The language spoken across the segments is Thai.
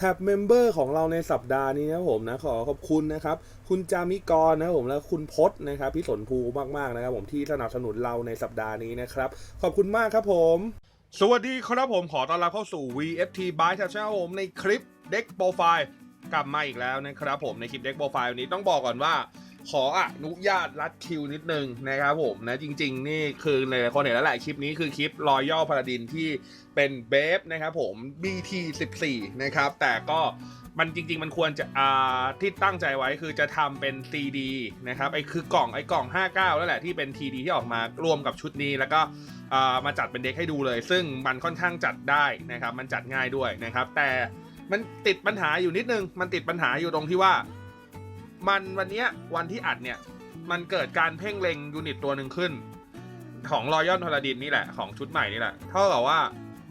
แท็บเมมเบอร์ของเราในสัปดาห์นี้นะผมนะขอขอบคุณนะครับ คุณจามิกรนะผมและคุณพศนะครับพี่สนภูมากๆนะครับผมที่สนับสนุนเราในสัปดาห์นี้นะครับ ขอบคุณมากครับผม สวัสดีครับผมขอต้อนรับเข้าสู่ VFT by t a c h a n ผมในคลิปเด็กโปรไฟล์กลับมาอีกแล้วนะครับผมในคลิปเด็กโปรไฟล์วันนี้ต้องบอกก่อนว่า ขออนุญาตรัดคิวนิดนึงนะครับผมนะจริง ๆ นี่คือหลายๆคนเห็นแล้วแหละคลิปนี้คือคลิปรอยย่อพาราดินที่เป็นเบฟนะครับผม BT 14 นะครับแต่ก็มันจริง ๆ มันควรจะอ่าที่ตั้งใจไว้คือจะทำเป็น CD นะครับไอ้คือกล่องไอ้กล่อง 59 แล้วแหละที่เป็น TD ที่ออกมารวมกับชุดนี้แล้วก็มาจัดเป็นเด็กให้ดูเลย ซึ่งมันค่อนข้างจัดได้นะครับ มันจัดง่ายด้วยนะครับ แต่มันติดปัญหาอยู่นิดนึง มันติดปัญหาอยู่ตรงที่ว่า มันวันเนี้ยวันที่อัดเนี่ย มันเกิดการเพ่งเล็งยูนิตตัวหนึ่งขึ้น ของรอยอนพาราดินนี่แหละ ของชุดใหม่นี่แหละ เท่ากับว่า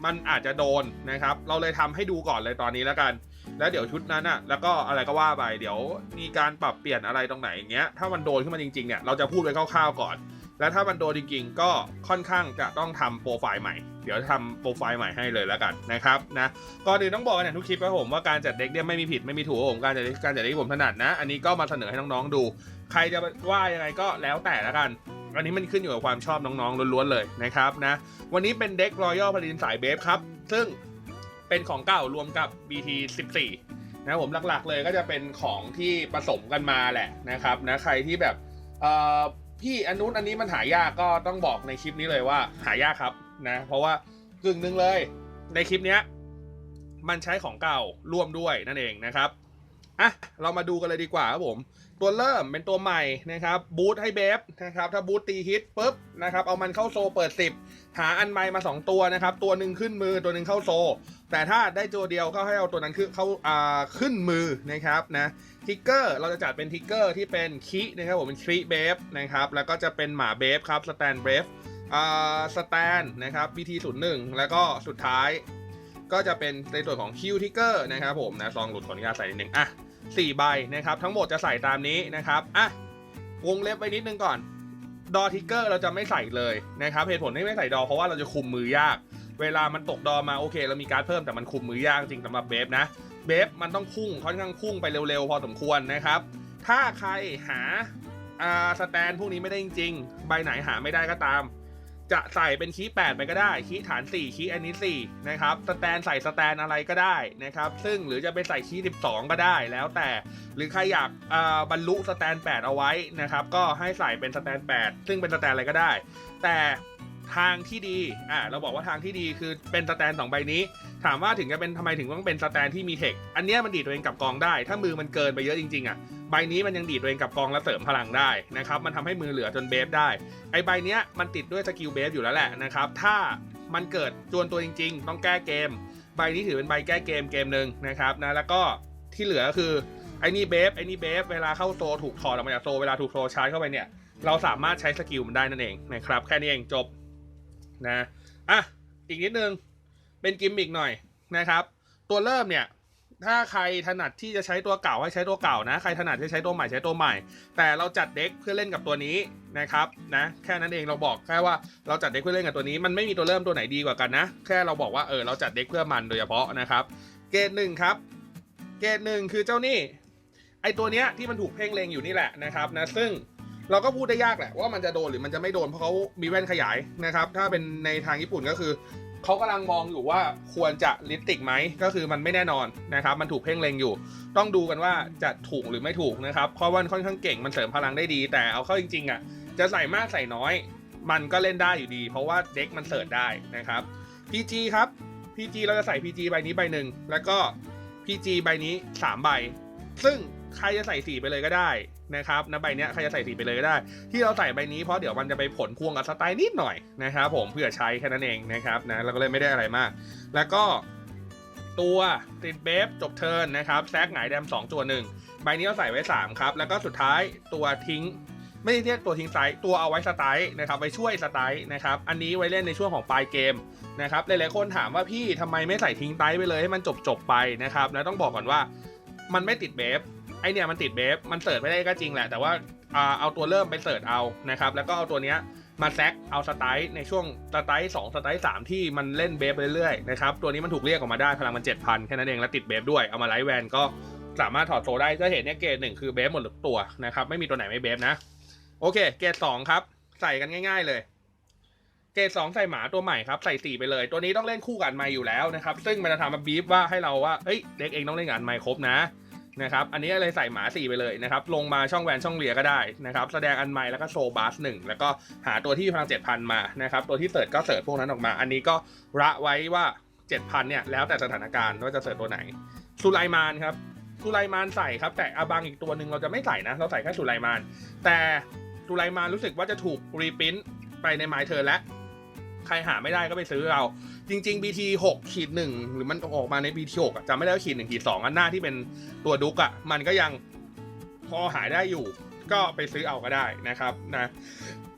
มันอาจจะโดนนะครับ เราเลยทำให้ดูก่อนเลยตอนนี้แล้วกัน แล้วเดี๋ยวชุดนั้นอะ แล้วก็อะไรก็ว่าไป เดี๋ยวมีการปรับเปลี่ยนอะไรตรงไหนอย่างเงี้ย ถ้ามันโดนขึ้นมาจริงๆเนี่ย เราจะพูดไว้คร่าวๆก่อน แล้วถ้ามันโดนจริงๆ ก็ค่อนข้างจะต้องทำโปรไฟล์ใหม่ เดี๋ยวทำโปรไฟล์ใหม่ให้เลยแล้วกันนะครับนะก่อนอื่นต้องบอกกันอย่างทุกคลิปครับผมว่าการจัดเด็กเนี่ยไม่มีผิดไม่มีถูกผมการจัดเด็กการจัดเด็กที่ผมถนัดนะ อันนี้ก็มาเสนอให้น้องๆดู ใครจะว่ายังไงก็แล้วแต่ละกัน อันนี้มันขึ้นอยู่กับความชอบน้องๆล้วนๆเลยนะครับนะวันนี้เป็นเด็กรอยัลพารินสายเบฟครับซึ่งเป็นของเก่ารวมกับ BT 14นะผมหลักๆเลยก็จะเป็นของที่ผสมกันมาแหละนะครับนะใครที่แบบเอ่อ พี่อันนู้นอันนี้มันหายากก็ต้องบอกในคลิปนี้เลยว่า หายากครับนะ เพราะว่ากึ่งหนึ่งเลย ในคลิปเนี้ยมันใช้ของเก่าร่วมด้วยนั่นเองนะครับอะเรามาดูกันเลยดีกว่าครับผม ตัวเริ่มเป็นตัวใหม่นะครับบูทให้เบฟนะครับถ้าบูทตีฮิตปุ๊บนะครับเอามันเข้าโซเปิด 10 หาอันใหม่มา 2 ตัวนะครับตัวหนึ่งขึ้นมือตัวหนึ่งเข้าโซ แต่ถ้าได้ตัวเดียวก็ให้เอาตัวนั้นขึ้นเข้าอ่าขึ้นมือนะครับนะทิกเกอร์เราจะจัดเป็นทิกเกอร์ที่เป็นคีนะครับผมเป็นคีเบฟนะครับแล้วก็จะเป็นหมาเบฟครับสแตนเบฟอ่าสแตนนะครับ BT 0 1แล้วก็สุดท้ายก็จะเป็นในส่วนของคิวทิกเกอร์นะครับผมนะซองหลุดขออนุญาตใส่นิดนึงอะ สี่ใบนะครับ ทั้งหมดจะใส่ตามนี้นะครับอะวงเล็บไว้นิดนึงก่อนดอทิกเกอร์เราจะไม่ใส่เลยนะครับเหตุผลที่ไม่ใส่ดอเพราะว่าเราจะคุมมือยาก เวลามันตกดอมาโอเค เรามีการเพิ่มแต่มันคุมมือยากจริงสำหรับเบฟนะเบฟมันต้องพุ่งค่อนข้างพุ่งไปเร็วๆ พอสมควรนะครับ ถ้าใครหาอ่าสแตนพวกนี้ไม่ได้จริงๆใบไหนหาไม่ได้ก็ตาม จะใส่เป็นคีย์8ไปก็ได้คีย์ฐาน 4 คีย์อันนี้ 4 นะครับ สแตนใส่สแตนอะไรก็ได้นะครับ ซึ่งหรือจะไปใส่คีย์12 ก็ได้แล้วแต่หรือใครอยากอ่าบรรลุสแตน 8 เอาไว้นะครับ ก็ให้ใส่เป็นสแตน 8 ซึ่งเป็นสแตนอะไรก็ได้ แต่ทางที่ดี อ่า เราบอกว่าทางที่ดีคือเป็นสแตนสองใบนี้ ถามว่าถึงจะเป็นทำไมถึงต้องเป็นสแตนที่มีเทค อันนี้มันดีดตัวเองกลับกองได้ ถ้ามือมันเกินไปเยอะจริงๆอะ ใบนี้มันยังดีดตัวเองกับกองและเสริมพลังได้นะครับมันทำให้มือเหลือจนเบฟได้ไอใบเนี้ยมันติดด้วยสกิลเบฟอยู่แล้วแหละนะครับถ้ามันเกิดจวนตัวจริง ๆ ต้องแก้เกม ใบนี้ถือเป็นใบแก้เกมเกมหนึ่งนะครับนะแล้วก็ที่เหลือคือไอ้นี่เบฟไอ้นี่เบฟเวลาเข้าโซถูกถอดออกมาจากโซเวลาถูกโซชาร์จเข้าไปเนี่ยเราสามารถใช้สกิลมันได้นั่นเองนะครับแค่นี้เองจบนะอะอีกนิดนึงเป็นกิมมิกหน่อยนะครับ ตัวเริ่มเนี่ย ถ้าใครถนัดที่จะใช้ตัวเก่าให้ใช้ตัวเก่านะ ใครถนัดที่จะใช้ตัวใหม่ใช้ตัวใหม่ แต่เราจัดเด็กเพื่อเล่นกับตัวนี้นะครับนะแค่นั้นเองเราบอกแค่ว่าเราจัดเด็กเพื่อเล่นกับตัวนี้มันไม่มีตัวเริ่มตัวไหนดีกว่ากันนะ แค่เราบอกว่าเออเราจัดเด็กเพื่อมันโดยเฉพาะนะครับ เกรดหนึ่งครับ เกรดหนึ่งคือเจ้านี่ไอตัวเนี้ยที่มันถูกเพ่งเลงอยู่นี่แหละนะครับนะซึ่งเราก็พูดได้ยากแหละว่ามันจะโดนหรือมันจะไม่โดนเพราะเขามีแว่นขยายนะครับ ถ้าเป็นในทางญี่ปุ่นก็คือ เขากำลังมองอยู่ว่าควรจะลิติกไหมก็คือมันไม่แน่นอนนะครับ มันถูกเพ่งเล็งอยู่ ต้องดูกันว่าจะถูกหรือไม่ถูกนะครับเพราะว่ามันค่อนข้างเก่งมันเสริมพลังได้ดี แต่เอาเข้าจริงๆอะจะใส่มากใส่น้อย มันก็เล่นได้อยู่ดี เพราะว่าเด็กมันเสิร์ชได้นะครับ PG ครับ PG เราจะใส่ PG ใบนี้ใบหนึ่งแล้วก็ PG ใบนี้ 3 ใบ ซึ่งใครจะใส่สีไปเลยก็ได้นะครับนะใบเนี้ยใครจะใส่สีไปเลยก็ได้ ที่เราใส่ใบนี้เพราะเดี๋ยวมันจะไปผลพวงกับสไตล์นิดหน่อยนะครับผมเพื่อใช้แค่นั้นเองนะครับนะเราก็เลยไม่ได้อะไรมาก แล้วก็ตัวติดเบฟจบเทิร์นนะครับแซกหงายแดม2ตัวหนึ่งใบนี้เราใส่ไว้ 3 ครับ แล้วก็สุดท้ายตัวทิ้ง ไม่ได้เรียกตัวทิ้งไซต์ตัวเอาไว้สไตล์นะครับไว้ช่วยสไตล์นะครับอันนี้ไว้เล่นในช่วงของปลายเกมนะครับหลายๆคนถามว่าพี่ทำไมไม่ใส่ทิ้งไตไปเลยให้มันจบจบไปนะครับแล้วต้องบอกก่อนว่า มันไม่ติดเบฟไอเนี่ยมันติดเบฟมันเสิร์ชไม่ได้ก็จริงแหละ แต่ว่าเอาตัวเริ่มไปเสิร์ชเอานะครับ แล้วก็เอาตัวเนี้ยมาแซกเอาสไตล์ในช่วงสไตล์สองสไตล์สามที่มันเล่นเบฟไปเรื่อยๆนะครับ ตัวนี้มันถูกเรียกออกมาได้พลังมัน7,000แค่นั้นเอง แล้วติดเบฟด้วย เอามาไลท์แวนก็สามารถถอดโซได้จะเห็นเนี่ยเกรดหนึ่งคือเบฟหมดทุกตัวนะครับ ไม่มีตัวไหนไม่เบฟนะ โอเค เกรดสองครับ ใส่กันง่าย ๆเลย กรดสองใส่หมาตัวใหม่ครับ ใส่สี่ไปเลย ตัวนี้ต้องเล่นคู่กับอันไมค์อยู่แล้วนะครับ ซึ่งมันจะทำมาบีฟว่าให้เราว่าเอ้ยเด็กเองต้องเล่นกับอันไมค์ครบนะนะครับ อันนี้เลยใส่หมาสี่ไปเลยนะครับ ลงมาช่องแวนช่องเลียก็ได้นะครับ แสดงอันไมค์แล้วก็โชว์บาสหนึ่งแล้วก็หาตัวที่พลังเจ็ดพันมานะครับ ตัวที่เสิร์ชก็เสิร์ชพวกนั้นออกมา อันนี้ก็ระไว้ว่าเจ็ดพันเนี่ยแล้วแต่สถานการณ์ว่าจะเสิร์ชตัวไหนสุไลมานครับสุไลมานใส่ครับ แต่อาบังอีกตัวหนึ่งเราจะไม่ใส่นะ เราใส่แค่สุไลมาน แต่สุไลมานรู้สึกว่าจะถูกรีพินไปในไมเทิร์นแล้ว ใครหาไม่ได้ก็ไปซื้อเอา จริง ๆ BT 6ขีดหนึ่งหรือมันออกมาใน BT 6อะจำไม่ได้ว่าขีดหนึ่งขีดสองอันหน้าที่เป็นตัวดุกอะมันก็ยังพอหายได้อยู่ ก็ไปซื้อเอาก็ได้นะครับนะ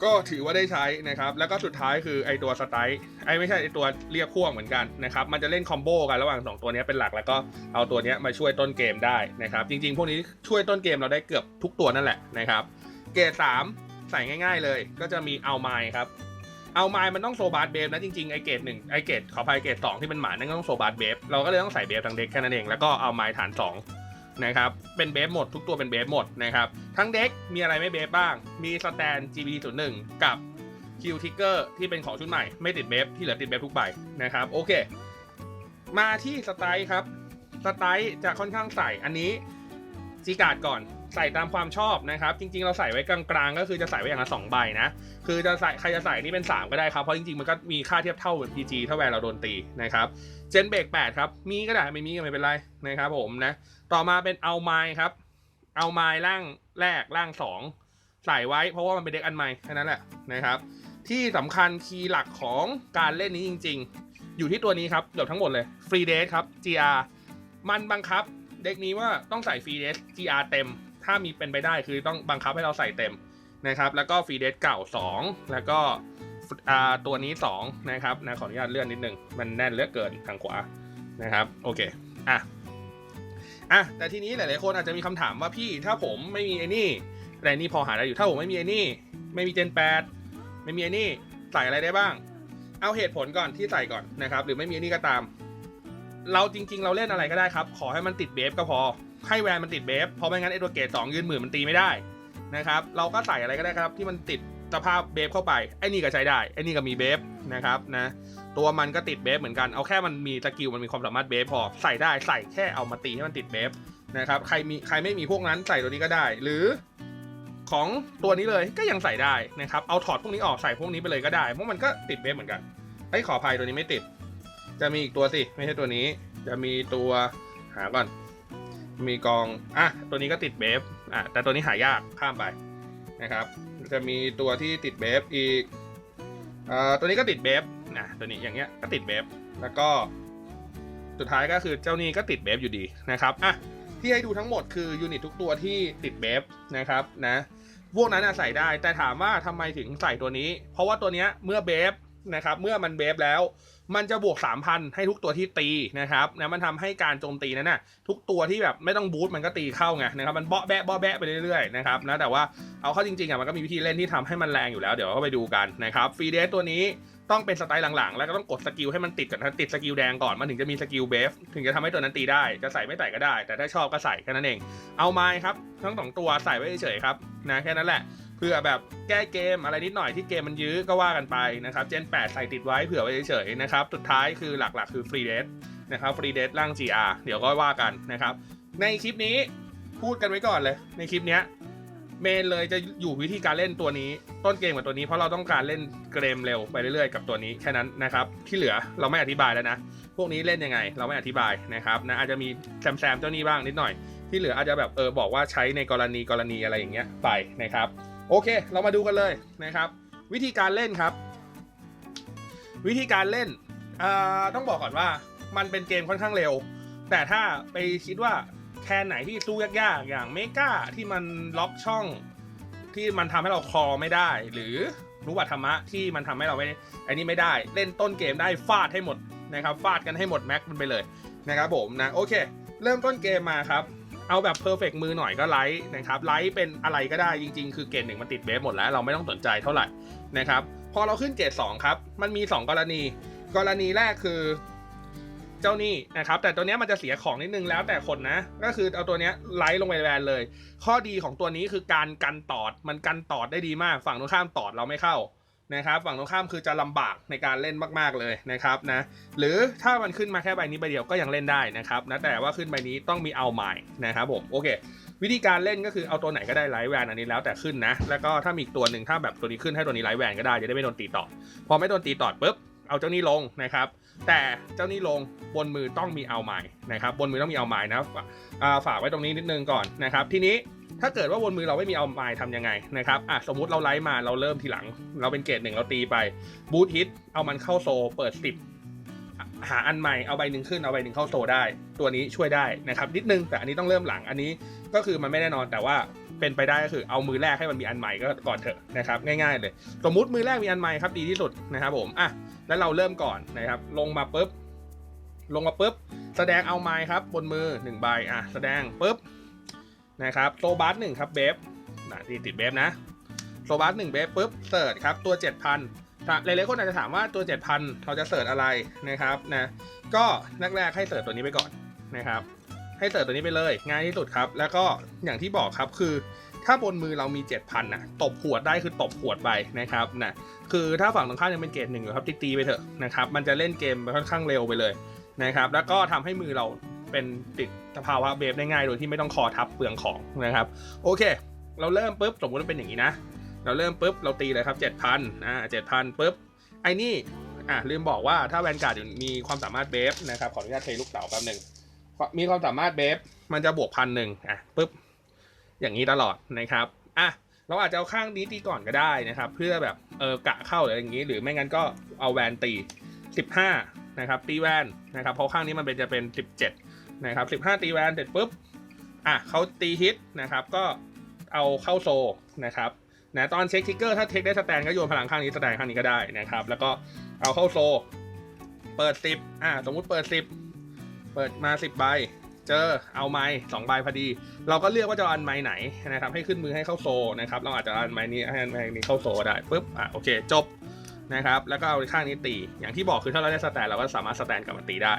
ก็ถือว่าได้ใช้นะครับ แล้วก็สุดท้ายคือไอตัวสไตล์ไอไม่ใช่ไอตัวเรียกพ่วงเหมือนกันนะครับ มันจะเล่นคอมโบกันระหว่าง 2 ตัวนี้เป็นหลักแล้วก็เอาตัวนี้มาช่วยต้นเกมได้นะครับ จริง ๆ พวกนี้ช่วยต้นเกมเราได้เกือบทุกตัวนั่นแหละนะครับ เกรดสามใส่ง่าย ๆ เลย ก็จะมีเอาไมครับ เอาไมล์มันต้องโซบาร์เบฟนะจริงๆไอเกรดหนึ่งไอเกรดขออภัยเกรดสองที่เป็นหมานั่นก็ต้องโซบาร์เบฟเราก็เลยต้องใส่เบฟทั้งเด็กแค่นั้นเองแล้วก็เอาไมล์ฐานสองนะครับเป็นเบฟหมดทุกตัวเป็นเบฟหมดนะครับทั้งเด็กมีอะไรไม่เบฟบ้าง มีสแตน GB 0 1 กับคิวทิกเกอร์ที่เป็นของชุดใหม่ไม่ติดเบฟที่เหลือติดเบฟทุกใบนะครับโอเค มาที่สไตล์ครับสไตล์จะค่อนข้างใส่อันนี้จีการ์ดก่อน ใส่ตามความชอบนะครับ จริง ๆ เราใส่ไว้กลางๆ ก็คือจะใส่ไว้อย่างละสองใบนะ คือจะใส่ใครจะใส่นี่เป็น 3 ก็ได้ครับ เพราะจริง ๆ มันก็มีค่าเทียบเท่าเหมือน PG ถ้าแวนเราโดนตีนะครับ เจนเบรก8ครับ มีก็ได้ไม่มีก็ไม่เป็นไรนะครับผมนะ ต่อมาเป็นเอาไม้ครับ เอาไม้ร่างแรกร่าง 2 ใส่ไว้เพราะว่ามันเป็นเด็กอันใหม่แค่นั้นแหละนะครับ ที่สำคัญคีย์หลักของการเล่นนี้จริง ๆ อยู่ที่ตัวนี้ครับเกือบทั้งหมดเลยฟรีเดสครับ GR มันบังคับเด็กนี้ว่าต้องใส่ฟรีเดส GR เต็ม ถ้ามีเป็นไปได้คือต้องบังคับให้เราใส่เต็มนะครับ แล้วก็ฟรีเดสเก่า 2 แล้วก็ตัวนี้ 2 นะครับนะขออนุญาตเลื่อนนิดนึง มันแน่นเลือเกินทางขวานะครับ โอเค อะ อะ แต่ทีนี้หลาย ๆ คนอาจจะมีคำถามว่าพี่ถ้าผมไม่มีไอ้นี่แต่นี่พอหาได้อยู่ถ้าผมไม่มีไอ้นี่ ไม่มีเจน 8 ไม่มีไอ้นี่ใส่อะไรได้บ้าง เอาเหตุผลก่อนที่ใส่ก่อนนะครับ หรือไม่มีไอ้นี่ก็ตาม เราจริง ๆ เราเล่นอะไรก็ได้ครับ ขอให้มันติดเบฟก็พอ ให้แวนมันติดเบฟเพราะไม่งั้นไอตัวเกรดสองยืนหมื่นมันตีไม่ได้นะครับเราก็ใส่อะไรก็ได้ครับที่มันติดสภาพเบฟเข้าไปไอ้นี่ก็ใช้ได้ไอ้นี่ก็มีเบฟนะครับนะตัวมันก็ติดเบฟเหมือนกันเอาแค่มันมีสกิลมันมีความสามารถเบฟพอใส่ได้ใส่แค่เอามาตีให้มันติดเบฟนะครับใครมีใครไม่มีพวกนั้นใส่ตัวนี้ก็ได้ หรือของตัวนี้เลยก็ยังใส่ได้นะครับเอาถอดพวกนี้ออกใส่พวกนี้ไปเลยก็ได้เพราะมันก็ติดเบฟเหมือนกันไอ้ขออภัยตัวนี้ไม่ติด จะมีอีกตัวสิไม่ใช่ตัวนี้ จะมีตัวหาก่อน มีกอง อะ ตัวนี้ก็ติดเบฟ อะ แต่ตัวนี้หายากข้ามไปนะครับ จะมีตัวที่ติดเบฟอีกอ่าตัวนี้ก็ติดเบฟนะตัวนี้อย่างเงี้ยก็ติดเบฟ แล้วก็ สุดท้ายก็คือเจ้านี้ก็ติดเบฟอยู่ดีนะครับ อะ ที่ให้ดูทั้งหมดคือยูนิตทุกตัวที่ติดเบฟนะครับนะพวกนั้นอะใส่ได้แต่ถามว่าทำไมถึงใส่ตัวนี้ เพราะว่าตัวเนี้ยเมื่อเบฟนะครับ เมื่อมันเบฟแล้ว มันจะบวก 3,000 ให้ทุกตัวที่ตีนะครับนะมันทำให้การโจมตีนั้นน่ะทุกตัวที่แบบไม่ต้องบูทมันก็ตีเข้าไงนะครับมันเบาะแบะเบาะแบะไปเรื่อยๆนะครับนะแต่ว่าเอาเข้าจริงๆอะมันก็มีวิธีเล่นที่ทำให้มันแรงอยู่แล้วเดี๋ยวก็ไปดูกันนะครับฟรีเดสตัวนี้ต้องเป็นสไตล์หลังๆ แล้วก็ต้องกดสกิลให้มันติดก่อนนะติดสกิลแดงก่อนมันถึงจะมีสกิลเบฟถึงจะทำให้ตัวนั้นตีได้ จะใส่ไม่ใส่ก็ได้ แต่ถ้าชอบก็ใส่แค่นั้นเอง เอาไม้ครับทั้งสองตัวใส่ไว้เฉยๆครับนะแค่นั้นแหละ เพื่อแบบแก้เกมอะไรนิดหน่อยที่เกมมันยื้อก็ว่ากันไปนะครับเจน 8 ใส่ติดไว้เผื่อไว้เฉยๆนะครับสุดท้ายคือหลักๆ คือฟรีเดสนะครับฟรีเดสร่าง GR เดี๋ยวก็ว่ากันนะครับ ในคลิปนี้พูดกันไว้ก่อนเลย ในคลิปนี้เมนเลยจะอยู่วิธีการเล่นตัวนี้ ต้นเกมกับตัวนี้เพราะเราต้องการเล่นเกมเร็วไปเรื่อยๆกับตัวนี้แค่นั้นนะครับ ที่เหลือเราไม่อธิบายแล้วนะ พวกนี้เล่นยังไง เราไม่อธิบายนะครับนะอาจจะมีแซมๆเจ้านี้บ้างนิดหน่อย ที่เหลืออาจจะแบบเออบอกว่าใช้ในกรณีกรณีอะไรอย่างเงี้ยไปนะครับ โอเค เรามาดูกันเลยนะครับ วิธีการเล่นครับ วิธีการเล่นต้องบอกก่อนว่ามันเป็นเกมค่อนข้างเร็ว แต่ถ้าไปคิดว่าแคนไหนที่สู้ยากๆ อย่างเมกาที่มันล็อกช่องที่มันทำให้เราคอไม่ได้ หรือรู้วัธรรมะที่มันทำให้เราไม่ไอ้นี่ไม่ได้ เล่นต้นเกมได้ฟาดให้หมดนะครับฟาดกันให้หมดแม็กมันไปเลยนะครับผมนะโอเค เริ่มต้นเกมมาครับ เอาแบบเพอร์เฟกมือหน่อยก็ไลท์นะครับไลท์เป็นอะไรก็ได้จริง ๆ คือเกรดหนึ่งมันติดเบฟหมดแล้วเราไม่ต้องสนใจเท่าไหร่นะครับพอเราขึ้นเกรดสองครับมันมี 2 กรณี กรณีแรกคือเจ้านี่นะครับแต่ตัวนี้มันจะเสียของนิดนึงแล้วแต่คนนะ ก็คือเอาตัวนี้ไลท์ลงไปแวนเลย ข้อดีของตัวนี้คือการกันตอดมันกันตอดได้ดีมาก ฝั่งตรงข้ามตอดเราไม่เข้า นะครับฝั่งตรงข้ามคือจะลำบากในการเล่นมากๆเลยนะครับนะหรือถ้ามันขึ้นมาแค่ใบนี้ใบเดียวก็ยังเล่นได้นะครับนะแต่ว่าขึ้นใบนี้ต้องมีเอาใหม่นะครับผมโอเค วิธีการเล่นก็คือเอาตัวไหนก็ได้ไลท์แวนอันนี้แล้วแต่ขึ้นนะแล้วก็ถ้ามีอีกตัวหนึ่งถ้าแบบตัวนี้ขึ้นให้ตัวนี้ไลท์แวนก็ได้จะได้ไม่โดนตีต่อพอไม่โดนตีต่อปุ๊บเอาเจ้านี้ลงนะครับแต่เจ้านี้ลงบนมือต้องมีเอาใหม่นะครับบนมือต้องมีเอาใหม่นะฝาอ่าฝากไว้ตรงนี้นิดนึงก่อนนะครับทีนี้ ถ้าเกิดว่าบนมือเราไม่มีเอาใหม่ทำยังไงนะครับอะสมมุติเราไลท์มาเราเริ่มทีหลัง เราเป็นเกรดหนึ่งเราตีไปบูทฮิตเอามันเข้าโซ เปิดสิบหาอันใหม่เอาใบหนึ่งขึ้นเอาใบหนึ่งเข้าโซได้ ตัวนี้ช่วยได้นะครับนิดนึงแต่อันนี้ต้องเริ่มหลังอันนี้ก็คือมันไม่แน่นอนแต่ว่าเป็นไปได้ก็คือเอามือแรกให้มันมีอันใหม่ก็ก่อนเถอะนะครับง่ายๆเลย สมมุติมือแรกมีอันใหม่ครับดีที่สุดนะครับผมอะแล้วเราเริ่มก่อนนะครับลงมาปุ๊บลงมาปุ๊บแสดงเอาไม้ครับบนมือ1ใบอะแสดงปุ๊บ นะครับโซบัสหนึ่งครับเบฟนะที่ติดเบฟนะโซบัสหนึ่งเบฟปุ๊บเสิร์ชครับตัว 7,000หลายๆคนอาจจะถามว่าตัว 7,000 เราจะเสิร์ชอะไรนะครับนะก็แรกๆให้เสิร์ชตัวนี้ไปก่อนนะครับให้เสิร์ชตัวนี้ไปเลยง่ายที่สุดครับ แล้วก็อย่างที่บอกครับคือถ้าบนมือเรามี 7,000น่ะตบขวดได้คือตบขวดไปนะครับนะคือถ้าฝั่งตรงข้ามยังเป็นเกรดหนึ่งอยู่ครับตีตีๆไปเถอะนะครับมันจะเล่นเกมไปค่อนข้างเร็วไปเลยนะครับแล้วก็ทำให้มือเรา เป็นติดสภาวะเบฟได้ง่ายโดยที่ไม่ต้องคอทับเปลืองของนะครับ โอเค เราเริ่มปุ๊บสมมติมันเป็นอย่างนี้นะ เราเริ่มปุ๊บเราตีเลยครับ7,000อ่า7,000ปุ๊บไอ้นี่อะลืมบอกว่าถ้าแวนการ์ดมีความสามารถเบฟนะครับขออนุญาตเทลูกเต๋าแป๊บหนึ่งมีความสามารถเบฟมันจะบวกพันหนึ่งอะปุ๊บอย่างนี้ตลอดนะครับอะเราอาจจะเอาข้างนี้ตีก่อนก็ได้นะครับ เพื่อแบบเออกะเข้าหรืออย่างนี้ หรือไม่งั้นก็เอาแวนตี 15 นะครับตีแวนนะครับเพราะข้างนี้มันเป็นจะเป็น 17 นะครับ 15 ตีแวนเสร็จปุ๊บอะเขาตีฮิตนะครับ ก็เอาเข้าโซนะครับนะตอนเช็คทิกเกอร์ถ้าเทคได้สแตนก็โยนพลังข้างนี้สแตนข้างนี้ก็ได้นะครับ แล้วก็เอาเข้าโซ เปิด 10อะสมมุติเปิด 10 เปิดมา 10ใบเจอเอาไม้สองใบพอดี เราก็เลือกว่าจะอันไม้ไหนนะครับให้ขึ้นมือให้เข้าโซนะครับเราอาจจะอันไม้นี้ให้อันไม้นี้เข้าโซได้ปุ๊บอะโอเคจบนะครับแล้วก็เอาข้างนี้ตีอย่างที่บอกคือถ้าเราได้สแตนเราก็สามารถสแตนกลับมาตีได้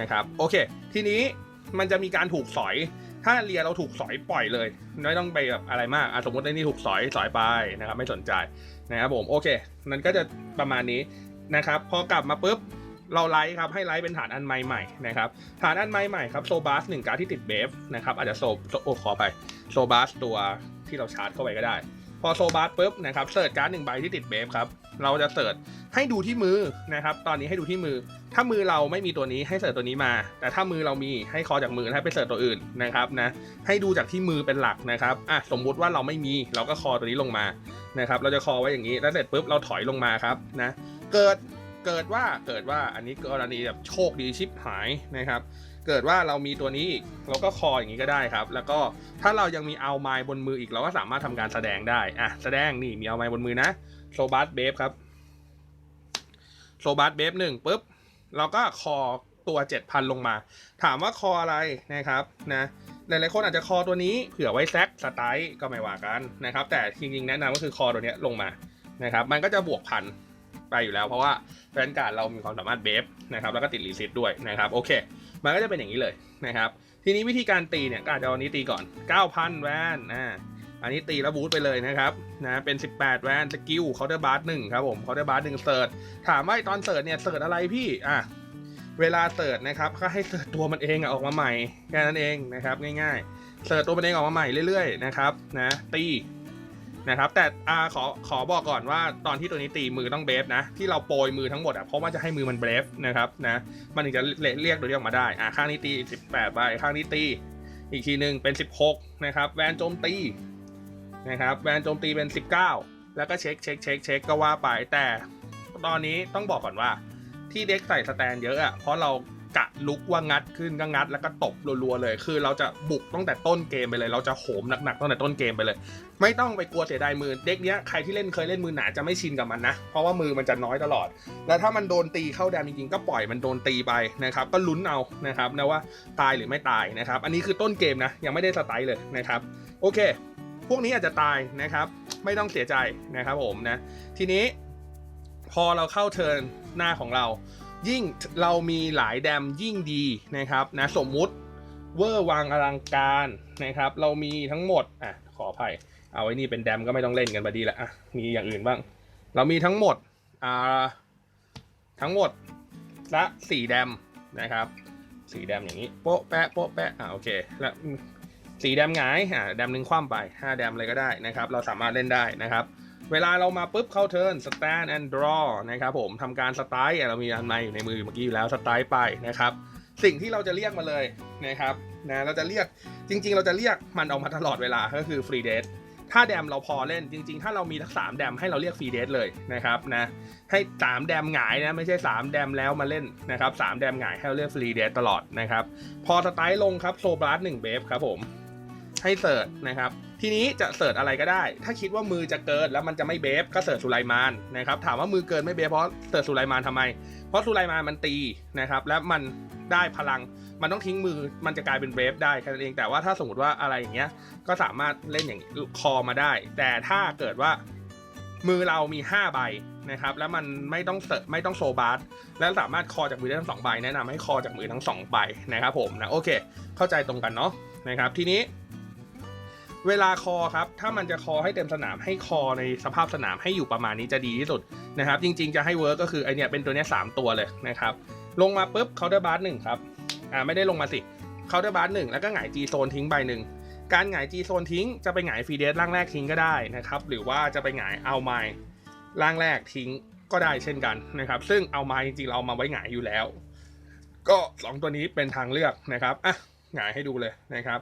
นะครับโอเค ทีนี้มันจะมีการถูกสอย ถ้าเรียเราถูกสอยปล่อยเลย ไม่ต้องไปแบบอะไรมากอะสมมติในนี้ถูกสอยสอยไปนะครับ ไม่สนใจนะครับผมโอเคนั่นก็จะประมาณนี้นะครับ พอกลับมาปุ๊บเราไลท์ครับให้ไลท์เป็นฐานอันใหม่ใหม่นะครับฐานอันใหม่ใหม่ครับโซบาสหนึ่งการที่ติดเบฟนะครับอาจจะโซโอขอไปโซบาสตัวที่เราชาร์จเข้าไปก็ได้ พอโซบาสปุ๊บนะครับเสิร์ชการ์ดหนึ่งใบที่ติดเบฟครับเราจะเสิร์ชให้ดูที่มือนะครับตอนนี้ให้ดูที่มือ ถ้ามือเราไม่มีตัวนี้ให้เสิร์ชตัวนี้มา แต่ถ้ามือเรามีให้คอจากมือให้ไปเสิร์ชตัวอื่นนะครับนะให้ดูจากที่มือเป็นหลักนะครับอะสมมุติว่าเราไม่มีเราก็คอตัวนี้ลงมานะครับเราจะคอไว้อย่างนี้แล้วเสร็จปุ๊บเราถอยลงมาครับนะเกิดเกิดว่าเกิดว่าอันนี้กรณีแบบโชคดีชิบหายนะครับ เกิดว่าเรามีตัวนี้อีกเราก็คออย่างนี้ก็ได้ครับ แล้วก็ถ้าเรายังมีเอาไม้บนมืออีกเราก็สามารถทำการแสดงได้อะแสดงนี่มีเอาไม้บนมือนะโซบัสเบฟครับโซบัสเบฟหนึ่งปุ๊บเราก็คอตัว 7,000 ลงมา ถามว่าคออะไรนะครับนะหลายๆคนอาจจะคอตัวนี้เผื่อไว้แซกสไตล์ก็ไม่ว่ากันนะครับ แต่จริงๆแนะนำก็คือคอตัวนี้ลงมานะครับมันก็จะบวกพันไปอยู่แล้ว เพราะว่าแวนการ์ดเรามีความสามารถเบฟนะครับแล้วก็ติดรีซิตด้วยนะครับโอเค มันก็จะเป็นอย่างนี้เลยนะครับ ทีนี้วิธีการตีเนี่ยก็อาจจะเอาอันนี้ตีก่อน 9,000 แวนอ่าอันนี้ตีแล้วบูทไปเลยนะครับนะเป็น 18 แวนสกิลเคาน์เตอร์บาร์หนึ่งครับผมเคาน์เตอร์บาร์หนึ่งเสิร์ชถามว่าตอนเสิร์ชเนี่ยเสิร์ชอะไรพี่อะเวลาเสิร์ชนะครับก็ให้เสิร์ชตัวมันเองอะออกมาใหม่แค่นั้นเองนะครับง่ายๆเสิร์ชตัวมันเองออกมาใหม่เรื่อยๆนะครับนะตี นะครับ แต่อาขอขอบอกก่อนว่าตอนที่ตัวนี้ตีมือต้องเบฟนะ ที่เราโปรยมือทั้งหมดอะเพราะว่าจะให้มือมันเบฟนะครับนะมันถึงจะเรียกตัวนี้ออกมาได้อ่าข้างนี้ตี 18ใบข้างนี้ตี อีกทีหนึ่งเป็น 16 นะครับ แวนโจมตีนะครับแวนโจมตีเป็น 19 แล้วก็เช็คเช็คเช็คเช็คก็ว่าไปแต่ตอนนี้ต้องบอกก่อนว่าที่เด็กใส่สแตนเยอะอะเพราะเรา กะลุกว่างัดขึ้นก็งัด แล้วก็ตบรัวๆเลย คือเราจะบุกตั้งแต่ต้นเกมไปเลย เราจะโหมหนักๆตั้งแต่ต้นเกมไปเลย ไม่ต้องไปกลัวเสียดายมือเด็กเนี้ยใครที่เล่นเคยเล่นมือหนาจะไม่ชินกับมันนะเพราะว่ามือมันจะน้อยตลอด แล้วถ้ามันโดนตีเข้าแดมจริงๆก็ปล่อยมันโดนตีไปนะครับก็ลุ้นเอานะครับนะว่าตายหรือไม่ตายนะครับ อันนี้คือต้นเกมนะยังไม่ได้สไตล์เลยนะครับโอเค พวกนี้อาจจะตายนะครับไม่ต้องเสียใจนะครับผมนะทีนี้พอเราเข้าเทิร์นหน้าของเรา ยิ่งเรามีหลายแดมยิ่งดีนะครับนะสมมุติเวอร์วางอลังการนะครับ เรามีทั้งหมดอะขออภัย เอาไว้นี่เป็นแดมก็ไม่ต้องเล่นกันมาดีละอะมีอย่างอื่นบ้าง เรามีทั้งหมดอ่าทั้งหมดละสี่แดมนะครับสี่แดมอย่างนี้โป๊ะแปะโป๊ะแปะอะโอเคแล้วสี่แดมหงายอะแดมหนึ่งคว่ำไปห้าแดมเลยก็ได้นะครับ เราสามารถเล่นได้นะครับ เวลาเรามาปุ๊บเข้าเทิร์น stand and draw นะครับผมทำการสไตล์เรามีอันไม้อยู่ในมือเมื่อกี้อยู่แล้วสไตล์ไปนะครับ สิ่งที่เราจะเรียกมาเลยนะครับนะเราจะเรียกจริง ๆ เราจะเรียกมันออกมาตลอดเวลาก็คือ free date ถ้าแดมเราพอเล่นจริง ๆ ถ้าเรามีทั้งสามแดมให้เราเรียก free date เลยนะครับนะให้สามแดมหงายนะไม่ใช่สามแดมแล้วมาเล่นนะครับสามแดมหงายให้เราเรียก free date ตลอดนะครับพอสไตล์ลงครับโซบลัสหนึ่งเบฟครับผมให้เสิร์ชนะครับ ทีนี้จะเสิร์ชอะไรก็ได้ ถ้าคิดว่ามือจะเกินแล้วมันจะไม่เบฟก็เสิร์ชสุไลมานนะครับ ถามว่ามือเกินไม่เบฟเพราะเสิร์ชสุไลมานทำไม เพราะสุไลมานมันตีนะครับ และมันได้พลัง มันต้องทิ้งมือ มันจะกลายเป็นเบฟได้แค่นั้นเอง แต่ว่าถ้าสมมติว่าอะไรอย่างเงี้ย ก็สามารถเล่นอย่างคอมาได้ แต่ถ้าเกิดว่ามือเรามี 5 ใบนะครับ แล้วมันไม่ต้องเสิร์ชไม่ต้องโซบาร์แล้วสามารถคอจากมือได้ทั้งสองใบ แนะนำให้คอจากมือทั้งสองใบนะครับผมนะ โอเค เข้าใจตรงกันเนาะนะครับ ทีนี้ เวลาคอครับ ถ้ามันจะคอให้เต็มสนามให้คอในสภาพสนามให้อยู่ประมาณนี้จะดีที่สุดนะครับ จริงๆจะให้เวิร์กก็คือไอเนี้ยเป็นตัวเนี้ยสามตัวเลยนะครับ ลงมาปุ๊บเคาน์เตอร์บาร์หนึ่งครับอ่าไม่ได้ลงมาสิเคาน์เตอร์บาร์หนึ่งแล้วก็หงายจีโซนทิ้งใบหนึ่งการหงายจีโซนทิ้งจะไปหงายฟรีเดสล่างแรกทิ้งก็ได้นะครับ หรือว่าจะไปหงายเอาไม้ล่างแรกทิ้งก็ได้เช่นกันนะครับ ซึ่งเอาไม้จริงๆเรามาไว้หงายอยู่แล้ว ก็สองตัวนี้เป็นทางเลือกนะครับอะหงายให้ดูเลยนะครับ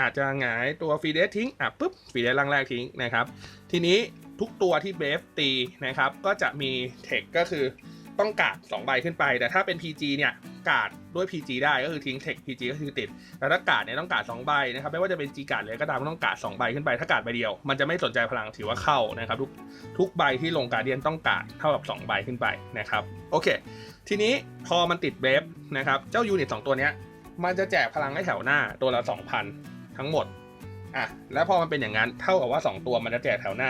อาจจะหงายตัวฟีเดสทิ้งอะปุ๊บฟีเดสล่างแรกทิ้งนะครับ ทีนี้ทุกตัวที่เบฟตีนะครับก็จะมีเทคก็คือต้องกาด2ใบขึ้นไป แต่ถ้าเป็น PG เนี่ยกาดด้วย PG ได้ก็คือทิ้งเทค PG ก็คือติดแต่ถ้ากาดเนี่ยต้องกาด2ใบนะครับไม่ว่าจะเป็น G กาดเลยก็ตามต้องกาด2ใบขึ้นไป ถ้ากาดใบเดียว มันจะไม่สนใจพลังถือว่าเข้านะครับทุกทุกใบที่ลงการเดียนต้องกาดเท่ากับ 2 ใบขึ้นไปนะครับโอเค ทีนี้พอมันติดเบฟนะครับเจ้ายูนิต2ตัวเนี้ย มันจะแจกพลังให้แถวหน้าตัวละ2,000ทั้งหมดอะแล้วพอมันเป็นอย่างนั้นเท่ากับว่า 2 ตัวมันจะแจกแถวหน้า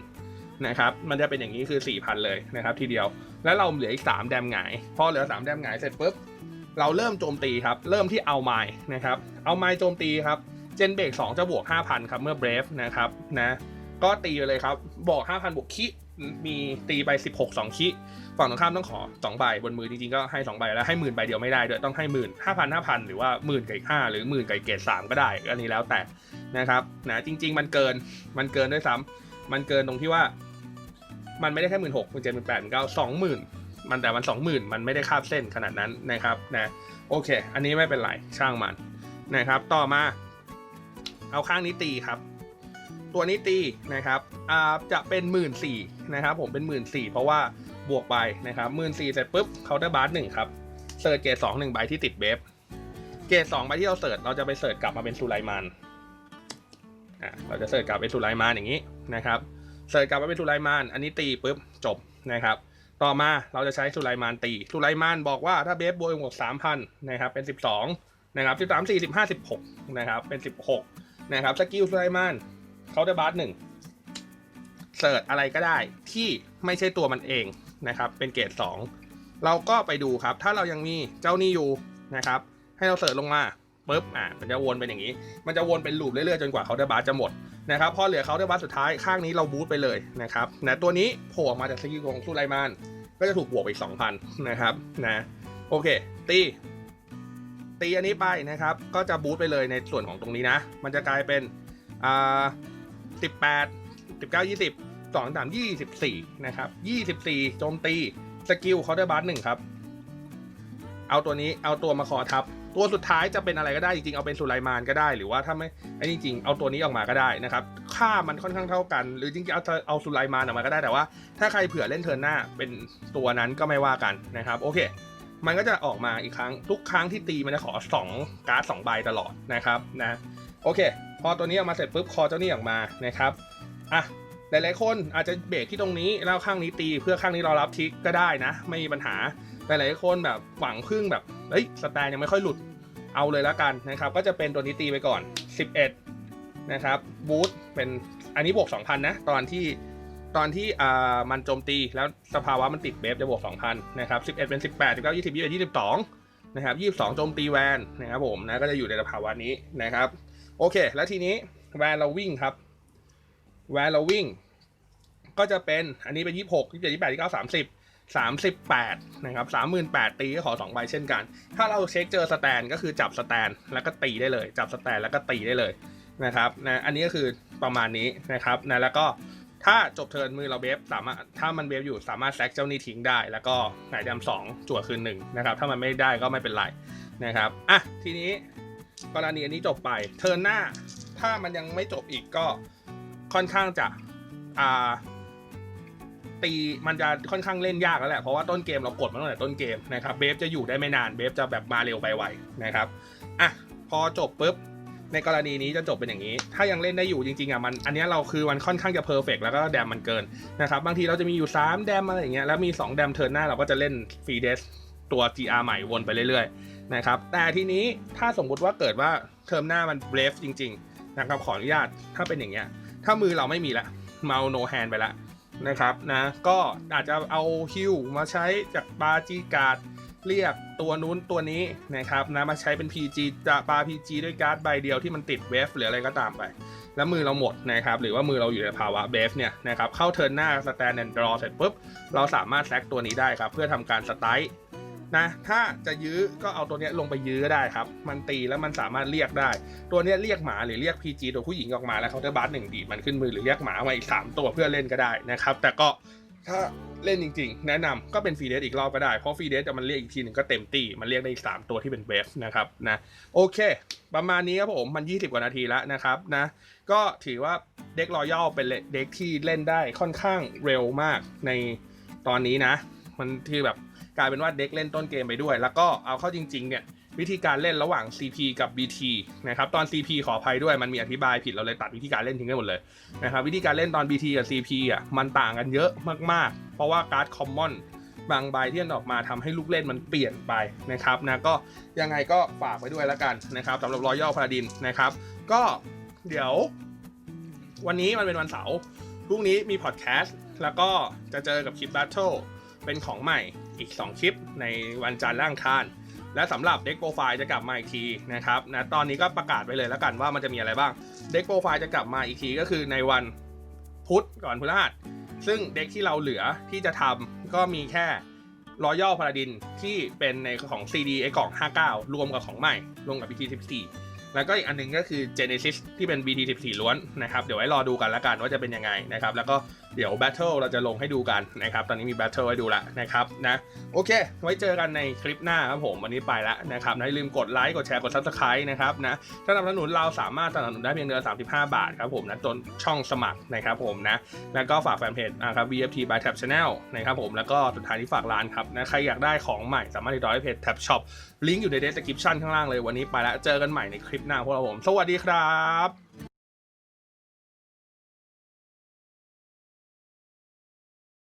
4,000นะครับมันจะเป็นอย่างนี้คือ4,000เลยนะครับทีเดียว แล้วเราเหลืออีก3แดมหงายพอเหลือ3แดมหงายเสร็จปุ๊บเราเริ่มโจมตีครับ เริ่มที่เอาไม้นะครับ เอาไม้โจมตีครับ เจนเบรก2จะบวก 5,000 ครับ เมื่อเบรฟนะครับนะ ก็ตีเลยครับบอก5,000 บวกคิ มีตีไป 16 2คิฝั่งตรงข้ามต้องขอ2ใบบนมือจริงๆก็ให้2ใบแล้วให้หมื่นใบเดียวไม่ได้ด้วยต้องให้หมื่นห้าพันห้าพันหรือว่าหมื่นกับห้าหรือหมื่นกับเกรดสามก็ได้อันนี้แล้วแต่นะครับนะจริง ๆ มันเกินมันเกินด้วยซ้ำมันเกินตรงที่ว่า มันไม่ได้แค่หมื่นหกหมื่นเจ็ดหมื่นแปดหมื่นเก้าสองหมื่นมันแต่มันสองหมื่นมันไม่ได้คาบเส้นขนาดนั้นนะครับนะโอเค อันนี้ไม่เป็นไรช่างมันนะครับ ต่อมา เอาข้างนี้ตีครับ ตัวนี้ตีนะครับอ่าจะเป็นหมื่นสี่นะครับผมเป็นหมื่นสี่เพราะว่าบวกไปนะครับหมื่นสี่เสร็จปุ๊บเคาน์เตอร์บาร์หนึ่งครับเสิร์ชเกรดสองหนึ่งใบที่ติดเบฟเกรดสองใบที่เราเสิร์ชเราจะไปเสิร์ชกลับมาเป็นสุไลมานอ่าเราจะเสิร์ชกลับเป็นสุไลมานอย่างนี้นะครับเสิร์ชกลับมาเป็นสุไลมานอันนี้ตีปุ๊บจบนะครับต่อมาเราจะใช้สุไลมานตีสุไลมานบอกว่าถ้าเบฟบวกบวกสามพันนะครับเป็นสิบสองนะครับสิบสามสี่สิบห้าสิบหกนะครับเป็นสิบหกนะครับสกิลสุไลมาน เคาน์เตอร์บาร์หนึ่งเสิร์ชอะไรก็ได้ที่ไม่ใช่ตัวมันเองนะครับ เป็นเกรด2เราก็ไปดูครับ ถ้าเรายังมีเจ้านี่อยู่นะครับ ให้เราเสิร์ชลงมาปุ๊บอะมันจะวนเป็นอย่างนี้ มันจะวนเป็นลูปเรื่อยๆจนกว่าเคาน์เตอร์บาร์จะหมดนะครับพอเหลือเคาน์เตอร์บาร์สุดท้ายข้างนี้เราบูตไปเลยนะครับนะตัวนี้โผล่ออกมาจากสกิลของสุไลมานก็จะถูกบวกไปสอีก2,000นะครับนะโอเค ตี ตีอันนี้ไปนะครับ ก็จะบูตไปเลยในส่วนของตรงนี้นะ มันจะกลายเป็นอ่า สิบแปดสิบเก้ายี่สิบสองสามยี่สิบสี่นะครับยี่สิบสี่โจมตีสกิลเคาน์เตอร์บาร์หนึ่งครับ เอาตัวนี้เอาตัวมาคอทับ ตัวสุดท้ายจะเป็นอะไรก็ได้จริงๆเอาเป็นสุไลมานก็ได้ หรือว่าถ้าไม่ไอ้จริงๆเอาตัวนี้ออกมาก็ได้นะครับ ค่ามันค่อนข้างเท่ากัน หรือจริงๆเอาเอาสุไลมานออกมาก็ได้แต่ว่า ถ้าใครเผื่อเล่นเทิร์นหน้าเป็นตัวนั้นก็ไม่ว่ากันนะครับ โอเค มันก็จะออกมาอีกครั้งทุกครั้งที่ตีมันจะขอสองการ์ดสองใบตลอดนะครับนะโอเค พอตัวนี้ออกมาเสร็จปุ๊บคอเจ้านี่ออกมานะครับอะหลายๆคนอาจจะเบรกที่ตรงนี้แล้วข้างนี้ตีเพื่อข้างนี้รารับทิกก็ได้นะ ไม่มีปัญหาหลายๆคนแบบหวังพึ่งแบบเฮ้ยสแตนยังไม่ค่อยหลุดเอาเลยแล้วกันนะครับ ก็จะเป็นตัวนี้ตีไปก่อน 11 นะครับบูทเป็นอันนี้บวก 2,000 นะ ตอนที่ตอนที่อ่ามันโจมตีแล้วสภาวะมันติดเบฟจะบวก 2,000 นะครับ 11 เป็น 18 19 20 21 22 นะครับ 22 โจมตีแวนนะครับผมนะก็จะอยู่ในสภาวะนี้นะครับ โอเค แล้วทีนี้แวนเราวิ่งครับ แวนเราวิ่ง ก็จะเป็นอันนี้เป็น26 27 28 29 30 38นะครับ38,000ตีก็ขอ2ใบเช่นกัน ถ้าเราเช็คเจอสแตนก็คือจับสแตนแล้วก็ตีได้เลย จับสแตนแล้วก็ตีได้เลยนะครับนะอันนี้ก็คือประมาณนี้นะครับนะแล้วก็ถ้าจบเทิร์นมือเราเบฟสามารถถ้ามันเบฟอยู่สามารถแซกเจ้านี้ทิ้งได้ แล้วก็หงายดำสองจั่วคืนหนึ่งนะครับถ้ามันไม่ได้ก็ไม่เป็นไรนะครับอะทีนี้ กรณีอันนี้จบไป เทิร์นหน้า ถ้ามันยังไม่จบอีกก็ค่อนข้างจะอ่าตีมันจะค่อนข้างเล่นยากแล้วแหละเพราะว่าต้นเกมเรากดมาตั้งแต่ต้นเกมนะครับเบฟจะอยู่ได้ไม่นานเบฟจะแบบมาเร็วไปไวนะครับอะพอจบปุ๊บในกรณีนี้จะจบเป็นอย่างนี้ ถ้ายังเล่นได้อยู่จริงๆอะมัน อันนี้เราคือมันค่อนข้างจะเพอร์เฟกแล้วก็แดมมันเกินนะครับบางทีเราจะมีอยู่ 3 แดมอะไรอย่างเงี้ยแล้วมี 2 แดมเทิร์นหน้าเราก็จะเล่นฟรีเดสตัว GR ใหม่วนไปเรื่อยๆ นะครับ แต่ทีนี้ถ้าสมมุติว่าเกิดว่าเทอมหน้ามันเบรฟจริง ๆ นะครับขออนุญาตถ้าเป็นอย่างเงี้ย ถ้ามือเราไม่มีละเมาโนแฮนไปละนะครับนะก็อาจจะเอาฮิวมาใช้จากบาจีการ์ดเรียกตัวนู้นตัวนี้นะครับนะมาใช้เป็น PG จะปา PG ด้วยการ์ดใบเดียวที่มันติดเวฟหรืออะไรก็ตามไป แล้วมือเราหมดนะครับหรือว่ามือเราอยู่ในภาวะเบฟเนี่ยนะครับเข้าเทิร์นหน้าสแตนแอนด์ดรอเสร็จปุ๊บ เราสามารถแซกตัวนี้ได้ครับ เพื่อทำการสไตล์ นะถ้าจะยื้อก็เอาตัวเนี้ยลงไปยื้อก็ได้ครับ มันตีแล้วมันสามารถเรียกได้ ตัวเนี้ยเรียกหมาหรือเรียก PG ตัวผู้หญิงออกมาแล้วเขาจะบัสหนึ่งดีมันขึ้นมือหรือเรียกหมามาอีก 3 ตัวเพื่อเล่นก็ได้นะครับ แต่ก็ถ้าเล่นจริง ๆ แนะนำก็เป็นฟรีเดสอีกรอบก็ได้ เพราะฟรีเดสจะมันเรียกอีกทีหนึ่งก็เต็มตีมันเรียกได้อีก3ตัวที่เป็นเบฟนะครับนะโอเค ประมาณนี้ครับผมมัน 20 กว่านาทีแล้วนะครับนะก็ถือว่าเด็กรอยัลเป็นเด็กที่เล่นได้ค่อนข้างเร็วมากในตอนนี้นะ มันที่แบบ กลายเป็นว่าเด็กเล่นต้นเกมไปด้วย แล้วก็เอาเข้าจริงๆเนี่ยวิธีการเล่นระหว่าง CP กับ BT นะครับตอน CP ขออภัยด้วยมันมีอธิบายผิดเราเลยตัดวิธีการเล่นทิ้งไปหมดเลยนะครับวิธีการเล่นตอน BT กับ CP อะมันต่างกันเยอะมากๆ เพราะว่าการ์ดคอมมอนบางใบที่มันออกมาทำให้ลูกเล่นมันเปลี่ยนไปนะครับนะก็ยังไงก็ฝากไว้ด้วยแล้วกันนะครับสำหรับรอยัลพาราดินนะครับ ก็เดี๋ยว วันนี้มันเป็นวันเสาร์พรุ่งนี้มีพอดแคสต์แล้วก็จะเจอกับคลิป Battle เป็นของใหม่ อีก 2 คลิปในวันจันทร์ละอังคารและสำหรับเด็กโปรไฟล์จะกลับมาอีกทีนะครับนะตอนนี้ก็ประกาศไปเลยแล้วกันว่ามันจะมีอะไรบ้างเด็กโปรไฟล์จะกลับมาอีกทีก็คือในวันพุธก่อนพฤหัสซึ่งเด็กที่เราเหลือที่จะทำก็มีแค่รอยัลพาราดินที่เป็นในของ CD ไอ้กล่อง 59 รวมกับของใหม่ รวมกับ BT 14 แล้วก็อีกอันหนึงก็คือ Genesis ที่เป็น BT 14 ล้วนนะครับ เดี๋ยวไว้รอดูกันแล้วกันว่าจะเป็นยังไงนะครับ แล้วก็เดี๋ยว Battle เราจะลงให้ดูกันนะครับ ตอนนี้มี Battle ให้ดูแล้วนะครับนะโอเค ไว้เจอกันในคลิปหน้าครับผมวันนี้ไปแล้วนะครับนะอย่าลืมกดไลค์กดแชร์กด Subscribe นะครับนะสนับสนุนเราสามารถสนับสนุนได้เพียงเดือน35 บาทครับผมนะจนช่องสมัครนะครับผมนะแล้วก็ฝากแฟนเพจนะครับ VFT by Tab Channel นะครับผมแล้วก็สุดท้ายที่ฝากร้านครับนะใครอยากได้ของใหม่สามารถติดต่อได้เพจ Tab Shop ลิงก์อยู่ใน description ข้างล่างเลยวันนี้ไปแล้วเจอกันใหม่ในคลิปหน้าพวกเราผม สวัสดีครับ